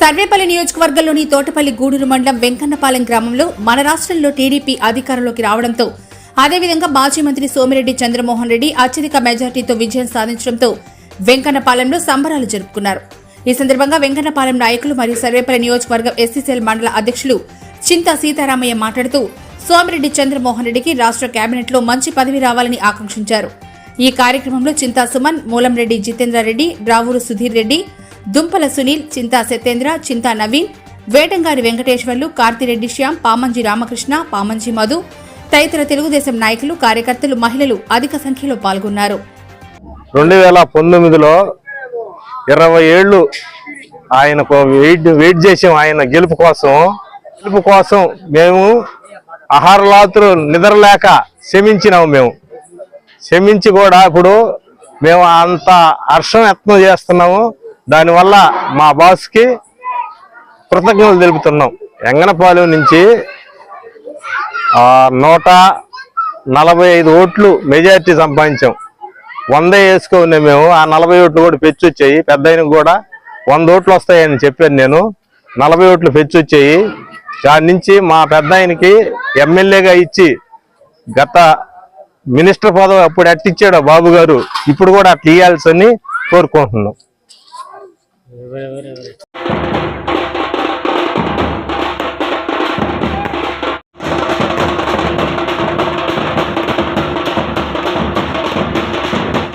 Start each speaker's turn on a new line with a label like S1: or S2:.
S1: సర్వేపల్లి నియోజకవర్గంలోని తోటపల్లి గూడూరు మండలం వెంకన్నపాలెం గ్రామంలో మన రాష్ట్రంలో టీడీపీ అధికారంలోకి రావడంతో అదేవిధంగా మాజీ మంత్రి సోమిరెడ్డి చంద్రమోహన్ రెడ్డి అత్యధిక మెజార్టీతో విజయం సాధించడంతో వెంకన్నపాలెంలో సంబరాలు జరుపుకున్నారు. ఈ సందర్భంగా వెంకన్నపాలెం నాయకులు మరియు సర్వేపల్లి నియోజకవర్గం ఎస్సీసీఎల్ మండల అధ్యక్షులు చింతా సీతారామయ్య మాట్లాడుతూ సోమిరెడ్డి చంద్రమోహన్ రెడ్డికి రాష్ట్ర కేబినెట్లో మంచి పదవి రావాలని ఆకాంక్షించారు. ఈ కార్యక్రమంలో చింతా సుమన్ మూలంరెడ్డి జితేంద్రారెడ్డి రావూరు సుధీర్ రెడ్డి దుంపల సునీల్ చింతా సత్యేంద్ర చింతా నవీన్ వేటంగారి వెంకటేశ్వర్లు కార్తిరెడ్డి శ్యామ్ పామంజి రామకృష్ణ పామంజి మధు తదితర తెలుగుదేశం నాయకులు కార్యకర్తలు మహిళలు అధిక సంఖ్యలో పాల్గొన్నారు.
S2: రెండు వేల పంతొమ్మిదిలో ఇరవై ఏళ్ళు ఆయనకు వెయిట్ వెయిట్ చేసాం ఆయన గెలుపు కోసం. గెలుపు కోసం మేము ఆహారలాతులు నిద్రలేక శ్రమించినాము మేము. శ్రమించి కూడా ఇప్పుడు మేము అంత హర్షం యత్నం చేస్తున్నాము. దానివల్ల మా బాస్కి కృతజ్ఞతలు తెలుపుతున్నాం. ఎంగనపాలెం నుంచి నూట నలభై ఐదు ఓట్లు మెజారిటీ సంపాదించాం. వంద వేసుకునే మేము ఆ నలభై ఓట్లు కూడా పెంచి వచ్చాయి పెద్ద ఆయనకు కూడా వంద ఓట్లు వస్తాయని చెప్పాను నేను. నలభై ఓట్లు పెంచి వచ్చాయి దాని నుంచి మా పెద్ద ఆయనకి ఎమ్మెల్యేగా ఇచ్చి గత మినిస్టర్ పదవి అప్పుడు అట్టిచ్చాడు బాబు గారు ఇప్పుడు కూడా అట్లా ఇవ్వాల్సని కోరుకుంటున్నాం. Wait, wait, wait.